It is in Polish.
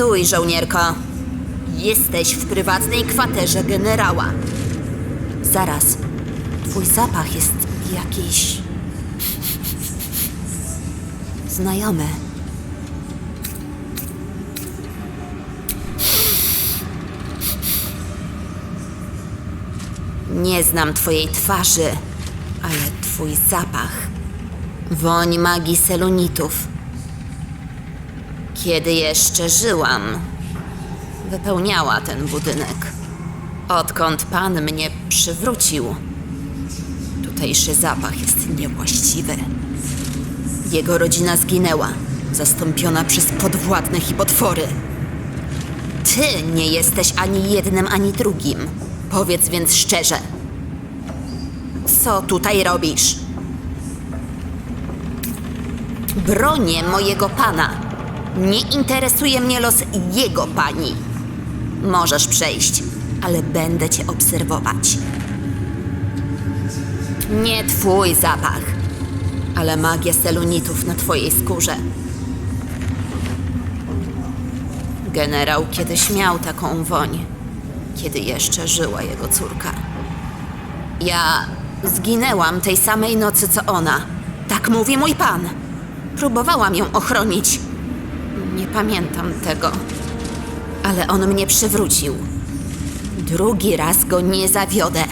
Stój, żołnierko. Jesteś w prywatnej kwaterze generała. Zaraz. Twój zapach jest jakiś. znajomy. Nie znam twojej twarzy, ale twój zapach. Woń magii selonitów. Kiedy jeszcze żyłam, wypełniała ten budynek. Odkąd pan mnie przywrócił, tutejszy zapach jest niewłaściwy. Jego rodzina zginęła, zastąpiona przez podwładnych i potwory. Ty nie jesteś ani jednym, ani drugim. Powiedz więc szczerze. Co tutaj robisz? Bronię mojego pana. Nie interesuje mnie los jego pani. Możesz przejść, ale będę cię obserwować. Nie twój zapach, ale magia selunitów na twojej skórze. Generał kiedyś miał taką woń, kiedy jeszcze żyła jego córka. Ja zginęłam tej samej nocy co ona. Tak mówi mój pan. Próbowałam ją ochronić. Nie pamiętam tego. Ale on mnie przywrócił. Drugi raz go nie zawiodę.